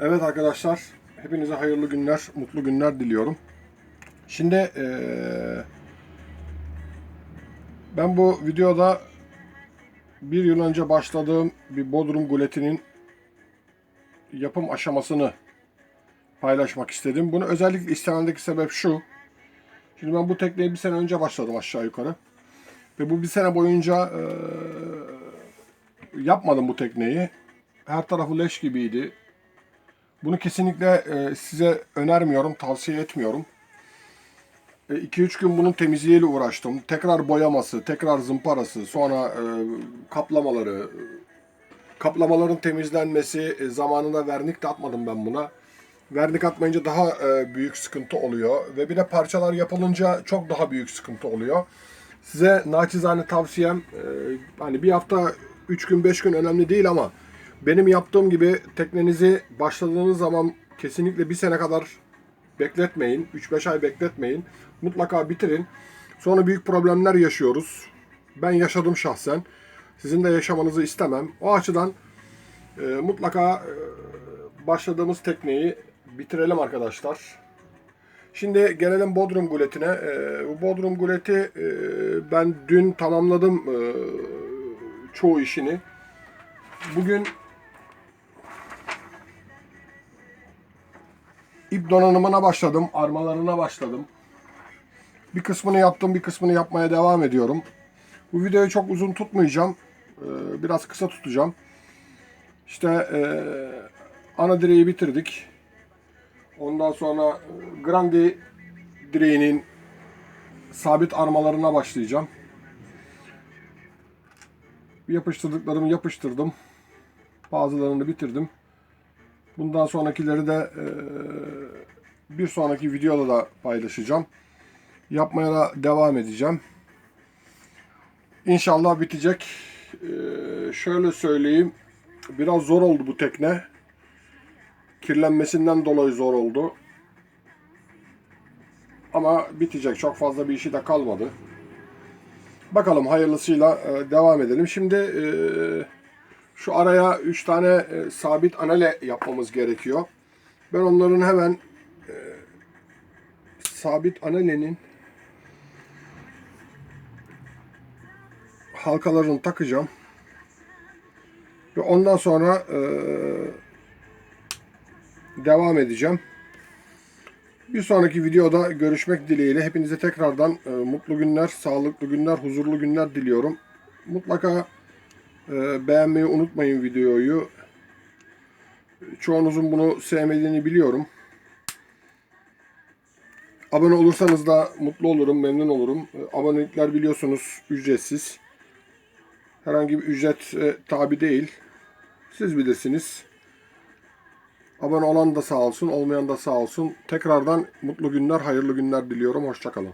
Evet arkadaşlar, hepinize hayırlı günler, mutlu günler diliyorum. Şimdi eee, ben bu videoda bir yıl önce başladığım bir Bodrum guletinin yapım aşamasını paylaşmak istedim. Bunu özellikle istememdeki sebep şu. Şimdi ben bu tekneyi bir sene önce başladım aşağı yukarı. Ve bu bir sene boyunca eee, yapmadım bu tekneyi. Her tarafı leş gibiydi. Bunu kesinlikle e, size önermiyorum, tavsiye etmiyorum. 2-3 gün bunun temizliğiyle uğraştım. Tekrar boyaması, tekrar zımparası, sonra e, kaplamaları, kaplamaların temizlenmesi, e, zamanında vernik de atmadım ben buna. Vernik atmayınca daha e, büyük sıkıntı oluyor ve bir de parçalar yapılınca çok daha büyük sıkıntı oluyor. Size naçizane tavsiyem e, hani bir hafta 3 gün 5 gün önemli değil ama benim yaptığım gibi teknenizi başladığınız zaman kesinlikle bir sene kadar bekletmeyin. 3-5 ay bekletmeyin. Mutlaka bitirin. Sonra büyük problemler yaşıyoruz. Ben yaşadım şahsen. Sizin de yaşamanızı istemem. O açıdan e, mutlaka e, başladığımız tekneyi bitirelim arkadaşlar. Şimdi gelelim Bodrum guletine. E, bu Bodrum guleti e, ben dün tamamladım e, çoğu işini. Bugün ip donanımına başladım, armalarına başladım. Bir kısmını yaptım, bir kısmını yapmaya devam ediyorum. Bu videoyu çok uzun tutmayacağım. Ee, Biraz kısa tutacağım. İşte ee, ana direği bitirdik. Ondan sonra e, grandi direğinin sabit armalarına başlayacağım. Yapıştırdıklarımı yapıştırdım. Bazılarını bitirdim. Bundan sonrakileri de e, bir sonraki videoda da paylaşacağım. Yapmaya da devam edeceğim. İnşallah bitecek. E, şöyle söyleyeyim. Biraz zor oldu bu tekne. Kirlenmesinden dolayı zor oldu. Ama bitecek. Çok fazla bir işi de kalmadı. Bakalım hayırlısıyla e, devam edelim. Şimdi e, şu araya 3 tane e, sabit anale yapmamız gerekiyor. Ben onların hemen sabit analenin halkalarını takacağım. Ve ondan sonra e, devam edeceğim. Bir sonraki videoda görüşmek dileğiyle hepinize tekrardan e, mutlu günler, sağlıklı günler, huzurlu günler diliyorum. Mutlaka ee, beğenmeyi unutmayın videoyu. Çoğunuzun bunu sevmediğini biliyorum. Abone olursanız da mutlu olurum, memnun olurum. Ee, Abonelikler biliyorsunuz ücretsiz. Herhangi bir ücret e, tabi değil. Siz bilirsiniz. Abone olan da sağ olsun, olmayan da sağ olsun. Tekrardan mutlu günler, hayırlı günler diliyorum. Hoşçakalın.